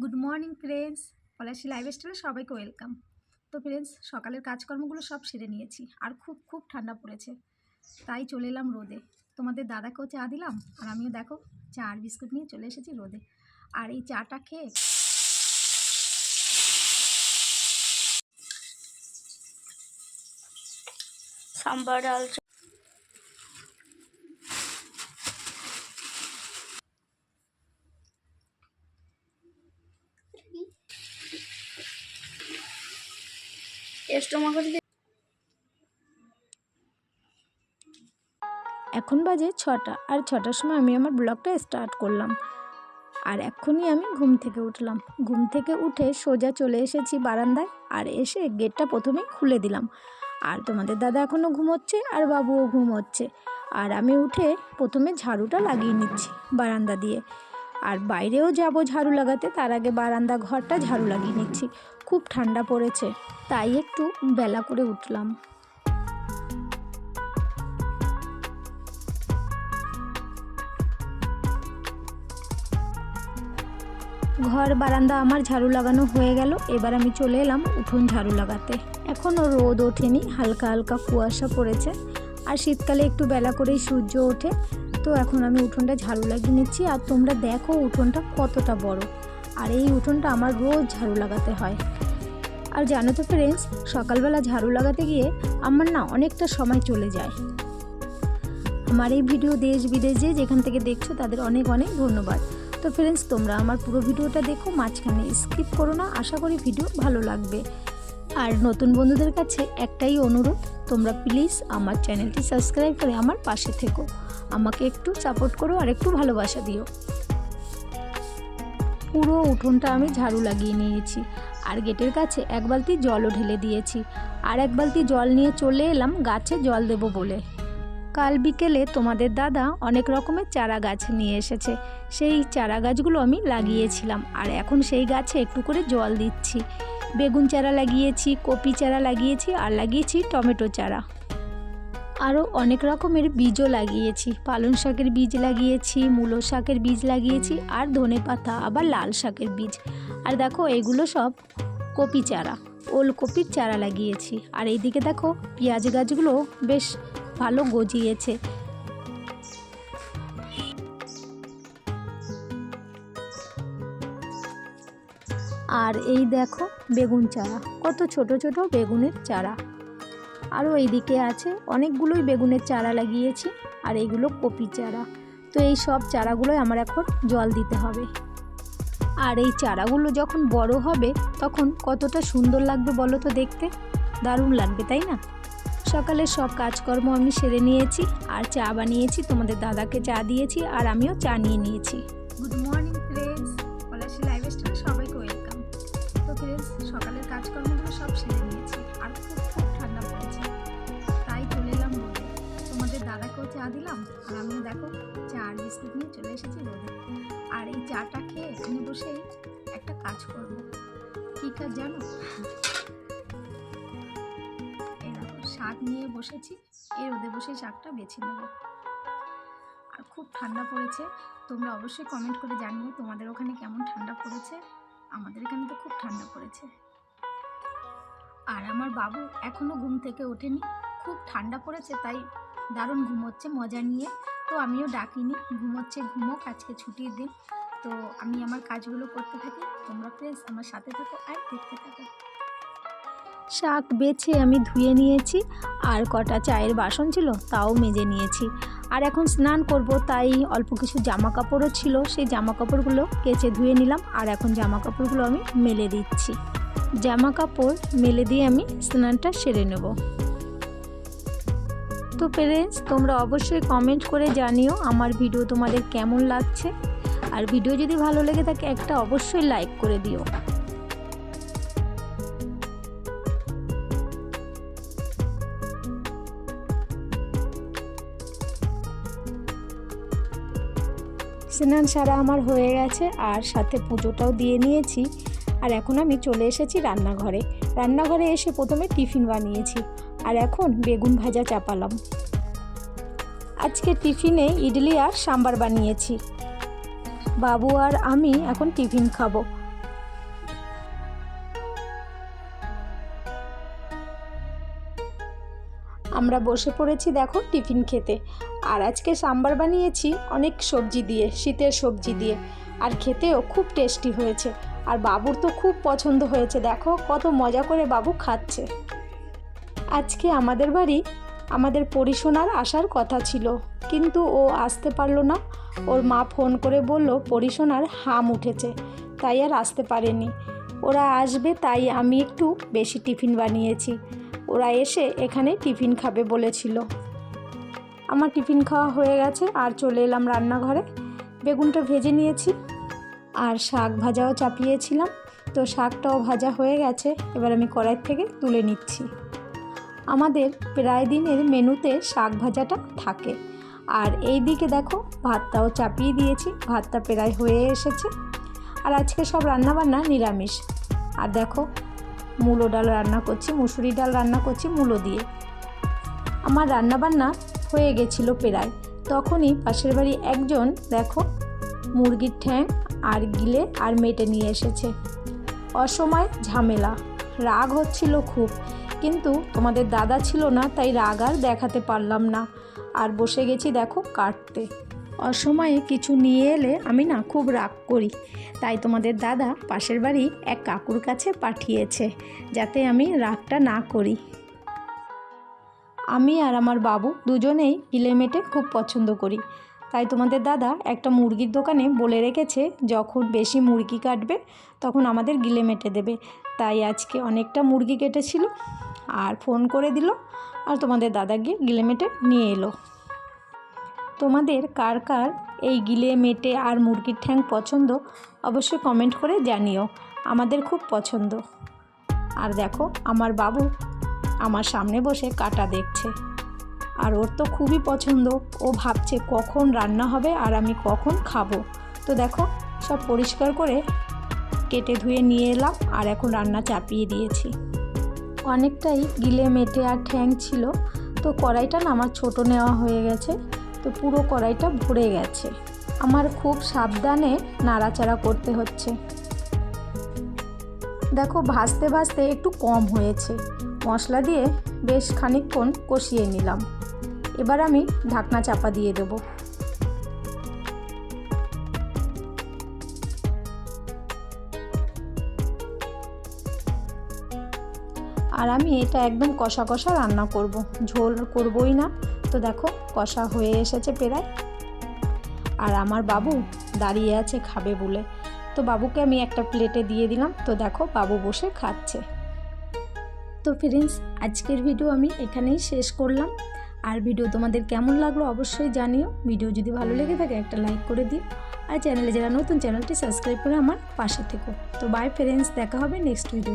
Good morning friends Palashi লাইফস্টাইলে সবাইকে welcome তো ফ্রেন্ডস সকালের কাজকর্মগুলো সব সেরে নিয়েছি। আর খুব খুব ঠান্ডা পড়েছে। তাই চলে এলাম রোদে। তোমাদের দাদাকেও চা দিলাম, আর আমিও দেখো চা আর বিস্কুট নিয়ে চলে এসেছি রোদে। আর এই চাটা খেয়ে সাম্বার ডাল এখন বাজে ছটা, আর ছটার সময় আমি আমার ব্লগটা স্টার্ট করলাম। আর এক্ষুনি আমি ঘুম থেকে উঠলাম। ঘুম থেকে উঠে সোজা চলে এসেছি বারান্দায়, আর এসে গেটটা প্রথমেই খুলে দিলাম। আর তোমাদের দাদা এখনও ঘুমোচ্ছে, আর বাবুও ঘুমোচ্ছে। আর আমি উঠে প্রথমে ঝাড়ুটা লাগিয়ে নিচ্ছি বারান্দা দিয়ে। আর বাইরেও যাব ঝাড়ু লাগাতে, তার আগে বারান্দা ঘরটা ঝাড়ু লাগিয়ে নিচ্ছি। খুব ঠান্ডা পড়েছে, তাই একটু বেলা করে উঠলাম। ঘর, বারান্দা আমার ঝাড়ু লাগানো হয়ে গেল, এবার আমি চলে এলাম উঠোন ঝাড়ু লাগাতে। এখনও রোদ ওঠেনি, হালকা হালকা কুয়াশা পড়েছে, আর শীতকালে একটু বেলা করেই সূর্য ওঠে তো এখন আমি উঠোনটা ঝাড়ু লাগিয়ে নিচ্ছি আর তোমরা দেখো উঠোনটা কতটা বড়। আর এই উঠোনটা আমার রোজ ঝাড়ু লাগাতে হয়। আর জানো তো ফ্রেন্ডস সকালবেলা ঝাড়ু লাগাতে গিয়ে আমার না অনেকটা সময় চলে যায়। আমার এই ভিডিও দেশ বিদেশে যেখান থেকে দেখছ তাদের অনেক অনেক ধন্যবাদ। তো ফ্রেন্ডস তোমরা আমার পুরো ভিডিওটা দেখো, মাঝখানে স্কিপ করো না, আশা করি ভিডিও ভালো লাগবে। আর নতুন বন্ধুদের কাছে একটাই অনুরোধ, তোমরা প্লিজ আমার চ্যানেলটি সাবস্ক্রাইব করে আমার পাশে থেকো। আমাকে একটু সাপোর্ট করো আর একটু ভালোবাসা দিও। পুরো উঠোনটা আমি ঝাড়ু লাগিয়ে নিয়েছি। আর গেটের কাছে এক বালতি জলও ঢেলে দিয়েছি। আর এক বালতি জল নিয়ে চলে এলাম গাছে জল দেবো বলে। কাল বিকেলে তোমাদের দাদা অনেক রকমের চারা গাছ নিয়ে এসেছে। সেই চারা গাছগুলো আমি লাগিয়েছিলাম। আর এখন সেই গাছে একটু করে জল দিচ্ছি। বেগুন চারা লাগিয়েছি, কপি চারা লাগিয়েছি, আর লাগিয়েছি টমেটো চারা। আরও অনেক রকমের বীজও লাগিয়েছি। পালং শাকের বীজ লাগিয়েছি, মূলো শাকের বীজ লাগিয়েছি, আর ধনে পাতা, আবার লাল শাকের বীজ। আর দেখো, এগুলো সব কপি চারা, ওলকপির চারা লাগিয়েছি। আর এইদিকে দেখো, পেঁয়াজ গাছগুলো বেশ ভালো গজিয়েছে। আর এই দেখো, বেগুন চারা, কত ছোট ছোট বেগুনের চারা। আরও এইদিকে আছে। অনেকগুলোই বেগুনের চারা লাগিয়েছি আর এইগুলো কপি চারা। তো এই সব চারাগুলোই আমার এখন জল দিতে হবে। আর এই চারাগুলো যখন বড় হবে, তখন কতটা সুন্দর লাগবে বলো তো দেখতে? দারুণ লাগবে, তাই না? সকালে সব কাজকর্ম আমি সেরে নিয়েছি আর চা বানিয়েছি, তোমাদের দাদাকে চা দিয়েছি আর আমিও চা নিয়ে নিয়েছি। গুড মর্নিং ফ্রেন্ডস পলাশি স্টাইলে সবাইকে ওয়েলকাম তো ফ্রেন্ডস সকালের কাজকর্মগুলো সব সেরে নিয়েছি। আর খুব চা দিলাম, আর আমি দেখো চা আর বিস্কুট নিয়ে চলে এসেছি রোদে। আর এই চাটা খেয়ে এখানে বসেই একটা কাজ করব। কী কাজ জানো? শাক নিয়ে বসেছি, এই রোদে বসে শাকটা বেছে নেব। আর খুব ঠান্ডা পড়েছে, তোমরা অবশ্যই কমেন্ট করে জানিও তোমাদের ওখানে কেমন ঠান্ডা পড়েছে। আমাদের এখানে তো খুব ঠান্ডা পড়েছে। আর আমার বাবু এখনও ঘুম থেকে ওঠেনি, খুব ঠান্ডা পড়েছে, তাই দারুণ ঘুমোচ্ছে, মজা নিয়ে। তো আমিও ডাকিনি, ঘুমোচ্ছে, ঘুমোক, আজকে ছুটির দিন। তো আমি আমার কাজগুলো করতে থাকি। তোমরা প্লিজ আমার সাথে থাকো আর দেখতে থাকো। শাক বেছে আমি ধুয়ে নিয়েছি, আর কটা চায়ের বাসন ছিল তাও মেজে নিয়েছি। আর এখন স্নান করব, তাই অল্প কিছু জামা কাপড়ও ছিল। সেই জামা কাপড়গুলো কেচে ধুয়ে নিলাম, আর এখন জামা কাপড়গুলো আমি মেলে দিচ্ছি। জামা কাপড় মেলে দিয়ে আমি স্নানটা সেরে নেব। তো পেরেন্টস তোমরা অবশ্যই কমেন্ট করে জানিও আমার ভিডিও তোমাদের কেমন লাগছে। আর ভিডিও যদি ভালো লেগে থাকে, একটা অবশ্যই লাইক করে দিও। স্নান সারা আমার হয়ে গেছে, আর সাথে পুজোটাও দিয়ে নিয়েছি। আর এখন আমি চলে এসেছি রান্নাঘরে। রান্নাঘরে এসে প্রথমে টিফিন বানিয়েছি। আর এখন বেগুন ভাজা চাপালাম। আজকে টিফিনে ইডলি আর সাম্বার বানিয়েছি। বাবু আর আমি এখন টিফিন খাব। আমরা বসে পড়েছি দেখো টিফিন খেতে। আর আজকে সাম্বার বানিয়েছি অনেক সবজি দিয়ে, শীতের সবজি দিয়ে। আর খেতেও খুব টেস্টি হয়েছে। আর বাবুর তো খুব পছন্দ হয়েছে। দেখো কত মজা করে বাবু খাচ্ছে। আজকে আমাদের বাড়ি আমাদের পরিশোনার আসার কথা ছিল। কিন্তু ও আসতে পারল না। ওর মা ফোন করে বলল পরিশোনার হাম উঠেছে। তাই আর আসতে পারেনি। ওরা আসবে, তাই আমি একটু বেশি টিফিন বানিয়েছি। ওরা এসে এখানে টিফিন খাবে বলেছিল। আমার টিফিন খাওয়া হয়ে গেছে, আর চলে এলাম রান্নাঘরে। বেগুনটা ভেজে নিয়েছি, আর শাক ভাজাও চাপিয়েছিলাম। তো শাকটাও ভাজা হয়ে গেছে, এবার আমি কড়াই থেকে তুলে নিচ্ছি। আমাদের প্রায় দিনের মেনুতে শাক ভাজাটা থাকে। আর এই দিকে দেখো, ভাতটাও চাপিয়ে দিয়েছি, ভাতটা প্রায় হয়ে এসেছে। আর আজকে সব রান্নাবান্না নিরামিষ। আর দেখো, মূলো ডাল রান্না করছি, মুসুরি ডাল রান্না করছি, মূলো দিয়ে। আমার রান্নাবান্না হয়ে গেছিল প্রায়। তখনই পাশের বাড়ি একজন, দেখো, মুরগির ঠ্যাং আর গিলে আর মেটে নিয়ে এসেছে। অসময় ঝামেলা, রাগ হচ্ছিল খুব। কিন্তু তোমাদের দাদা ছিল না, তাই রাগ আর দেখাতে পারলাম না। আর বসে গেছি দেখো কাটতে। অসময়ে কিছু নিয়ে এলে আমি না খুব রাগ করি। তাই তোমাদের দাদা পাশের বাড়ি এক কাকুর কাছে পাঠিয়েছে, যাতে আমি রাগটা না করি। আমি আর আমার বাবু দুজনেই গিলেমেটে খুব পছন্দ করি। তাই তোমাদের দাদা একটা মুরগির দোকানে বলে রেখেছে, যখন বেশি মুরগি কাটবে, তখন আমাদের গিলে মেটে দেবে। তাই আজকে অনেকটা মুরগি কেটেছিল। আর ফোন করে দিল আর তোমাদের দাদা গিয়ে গিলে মেটে নিয়ে এলো। তোমাদের কার কার এই গিলে মেটে আর মুরগির ঠ্যাং পছন্দ অবশ্যই কমেন্ট করে জানিও। আমাদের খুব পছন্দ। আর দেখো, আমার বাবু আমার সামনে বসে কাটা দেখছে। আর ওর তো খুবই পছন্দ। ও ভাবছে কখন রান্না হবে আর আমি কখন খাব। তো দেখো, সব পরিষ্কার করে কেটে ধুয়ে নিয়ে এলাম আর এখন রান্না চাপিয়ে দিয়েছি। অনেকটাই গিলে মেটে আর ঠ্যাং ছিল। তো কড়াইটা না আমার ছোট নেওয়া হয়ে গেছে। তো পুরো কড়াইটা ভরে গেছে। আমার খুব সাবধানে নাড়াচাড়া করতে হচ্ছে। দেখো, ভাজতে ভাজতে একটু কম হয়েছে। মশলা দিয়ে বেশ খানিকক্ষণ কষিয়ে নিলাম। এবার আমি ঢাকনা চাপা দিয়ে দেবো। আর আমি এটা একদম কষা কষা রান্না করব। ঝোল করবই না। তো দেখো, কষা হয়ে এসেছে প্রায়। আর আমার বাবু দাঁড়িয়ে আছে খাবে বলে। তো বাবুকে আমি একটা প্লেটে দিয়ে দিলাম। তো দেখো, বাবু বসে খাচ্ছে। তো ফ্রেন্ডস আজকের ভিডিও আমি এখানেই শেষ করলাম। আর ভিডিও তোমাদের কেমন লাগল অবশ্যই জানিও। ভিডিও যদি ভালো লেগে থাকে, একটা লাইক করে দিও। আর চ্যানেলে যারা নতুন চ্যানেলটি সাবস্ক্রাইব করে আমার পাশে থেকো। তো বাই ফ্রেন্ডস দেখা হবে নেক্সট ভিডিও